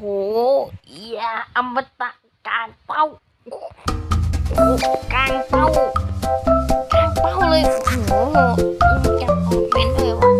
โหเอียอมตะกลางเป้ากลางเป้ากลางเป้าเลยโหจังคอมเมนต์เลยว่า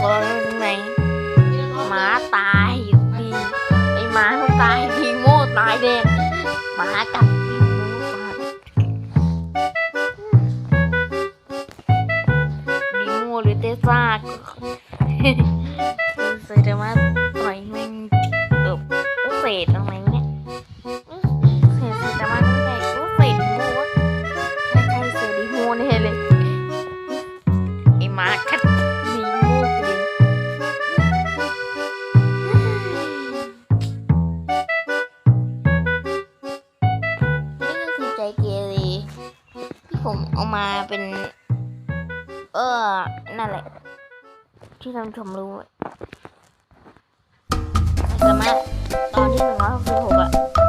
Bye. มาเป็น เออ นั่นแหละ ที่ท่านชมรู้สามารถตอนที่หนึ่งร้อยหกสิบหกอะ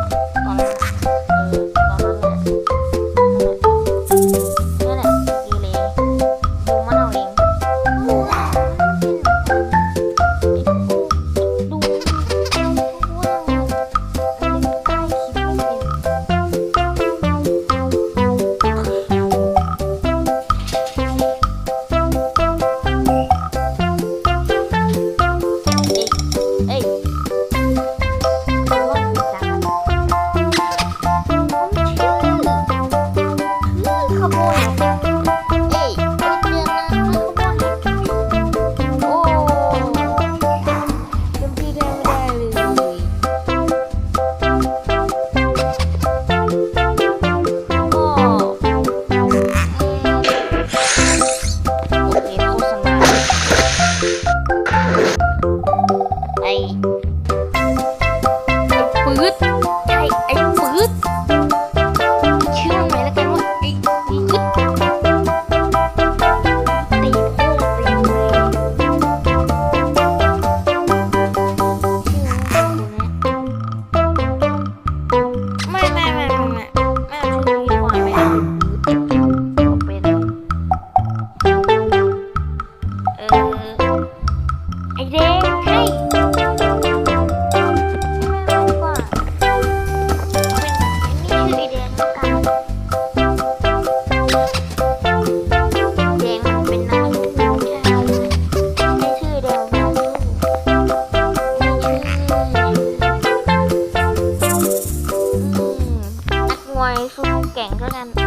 วยสู้แก่งเท่านั้นเอ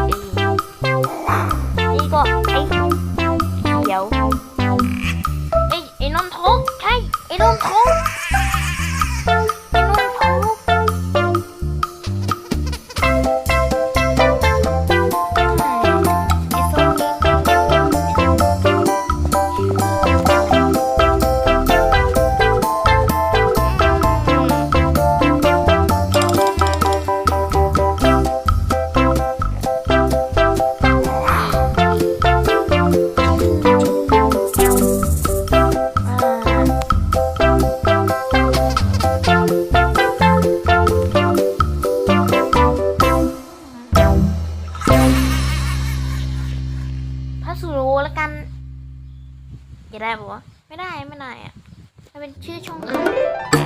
นี่ก็ไอ้เดี๋ยวไอ้ไอ้นนทกใช่ไอ้นนทก ได้ปะวะ ไม่ได้ไม่ได้อะมันเป็นชื่อช่องเขา